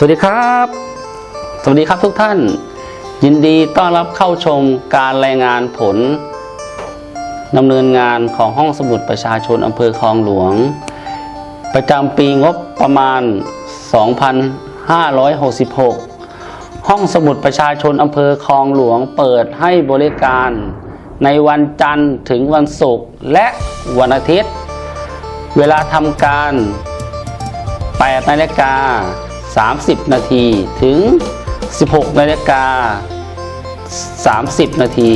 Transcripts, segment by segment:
สวัสดีครับ สวัสดีครับทุกท่าน ยินดีต้อนรับเข้าชมการรายงานผลดำเนินงานของห้องสมุดประชาชนอำเภอคลองหลวง ประจำปีงบประมาณ 2566 ห้องสมุดประชาชนอำเภอคลองหลวงเปิดให้บริการในวันจันทร์ถึงวันศุกร์และวันอาทิตย์ เวลาทำการ 8นาฬิกา 30 นาทีถึง 16 นาฬิกา 30 นาที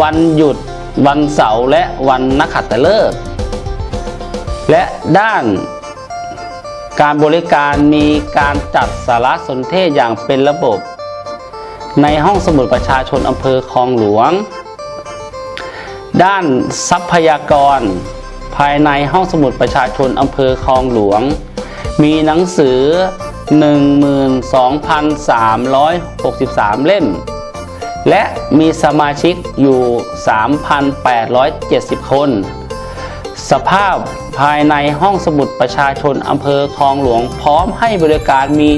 วันหยุดวันเสาร์และวันนักขัตฤกษ์และด้านการบริการมีการจัดสารสนเทศอย่างเป็นระบบ ในห้องสมุดประชาชนอำเภอคลองหลวง ด้านทรัพยากร ภายในห้องสมุดประชาชนอำเภอคลองหลวง มีหนังสือ 12,363 เล่ม และมีสมาชิกอยู่ 3,870 คน สภาพภายในห้องสมุดประชาชนอำเภอคลองหลวงพร้อมให้บริการมี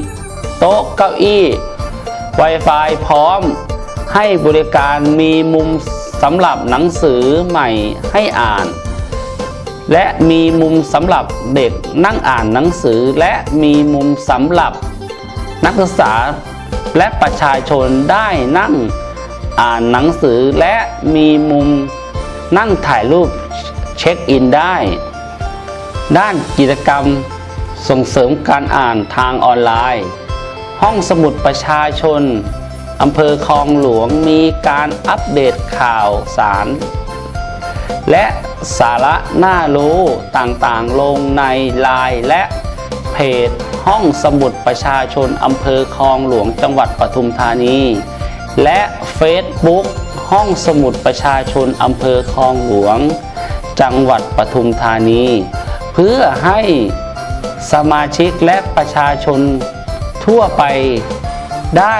โต๊ะเก้าอี้ Wi-Fi พร้อมให้บริการมีมุมสำหรับหนังสือใหม่ให้อ่าน และมีมุมสำหรับเด็กนั่งอ่านหนังสือ และมีมุมสำหรับนักศึกษาและประชาชนได้นั่งอ่านหนังสือ และมีมุมนั่งถ่ายรูปเช็คอินได้ ด้านกิจกรรมส่งเสริมการอ่านทางออนไลน์ ห้องสมุดประชาชนอำเภอคลองหลวงมีการอัปเดตข่าวสาร และสาระน่ารู้ต่างๆ ลงในไลน์และเพจห้องสมุดประชาชนอำเภอคลองหลวงจังหวัดปทุมธานี และ Facebook ห้องสมุดประชาชนอำเภอคลองหลวง จังหวัดปทุมธานี เพื่อให้สมาชิกและประชาชนทั่วไปได้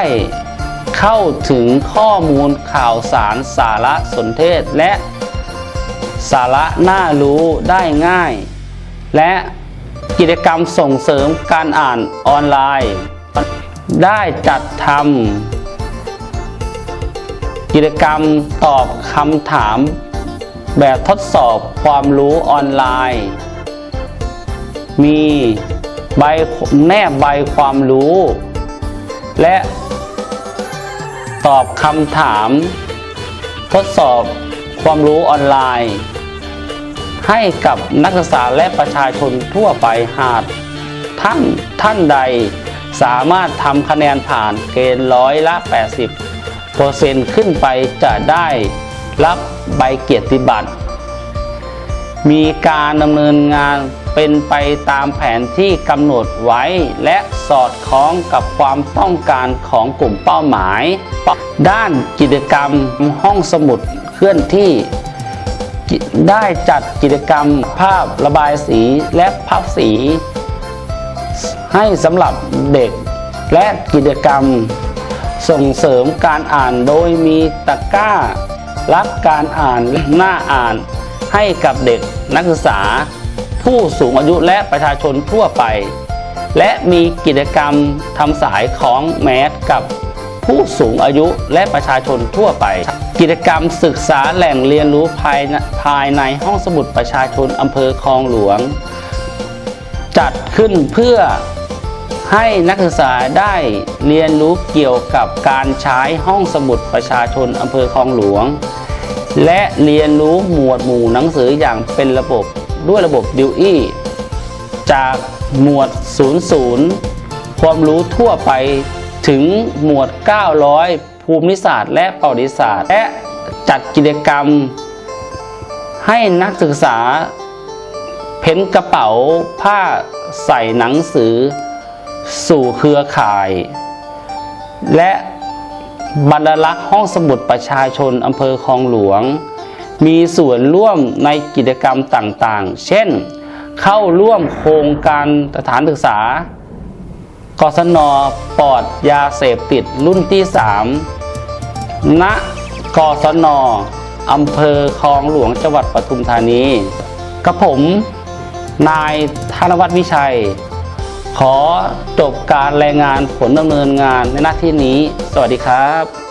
เข้าถึงข้อมูลข่าวสารสารสนเทศและ สาระน่ารู้ได้ง่าย และกิจกรรมส่งเสริมการอ่านออนไลน์ ได้จัดทำกิจกรรมตอบคำถาม แบบทดสอบความรู้ออนไลน์ มีใบแนบใบความรู้ และตอบคำถาม ทดสอบ ความรู้ออนไลน์ ให้กับนักศึกษาและประชาชนทั่วไปหากท่านท่านใดสามารถทำคะแนนผ่านเกณฑ์ร้อยละ 80เปอร์เซ็นต์ขึ้นไปจะได้รับใบเกียรติบัตร มีการดำเนินงานเป็นไปตามแผนที่กำหนดไว้และสอดคล้องกับความต้องการของกลุ่มเป้าหมาย ด้านกิจกรรมห้องสมุด เคลื่อนที่ได้จัดกิจกรรมภาพระบายสีและพับสี ให้สำหรับเด็กและกิจกรรมส่งเสริมการอ่านโดยมีตะกร้า รับการอ่านหน้าอ่านให้กับเด็กนักศึกษา ผู้สูงอายุและประชาชนทั่วไป และมีกิจกรรมทำสายของแมสกับ ผู้สูงอายุและประชาชนทั่วไป กิจกรรมศึกษาแหล่งเรียนรู้ภายในภายในห้องสมุดประชาชนอำเภอคลองหลวง จัดขึ้นเพื่อให้นักศึกษาได้เรียนรู้เกี่ยวกับการใช้ห้องสมุดประชาชนอำเภอคลองหลวง และเรียนรู้หมวดหมู่หนังสืออย่างเป็นระบบด้วยระบบดิวอี้จากหมวด 00 ความรู้ทั่วไป ถึงหมวด 900 ภูมิศาสตร์และประวัติศาสตร์ และจัดกิจกรรม ให้นักศึกษา เพ้นกระเป๋าผ้าใส่หนังสือ สู่เครือข่าย และบรรลักษ์ห้องสมุดประชาชนอำเภอคลองหลวง มีส่วนร่วมในกิจกรรมต่างๆ เช่น เข้าร่วมโครงการสถานศึกษา กศนปลอดยาเสพติดรุ่นที่ 3 ณ กศนอำเภอคลองหลวงจังหวัดปทุมธานีกระผม นายธนวัฒน์วิชัย ขอจบการรายงานผลดำเนินงานในหน้าที่นี้ สวัสดีครับ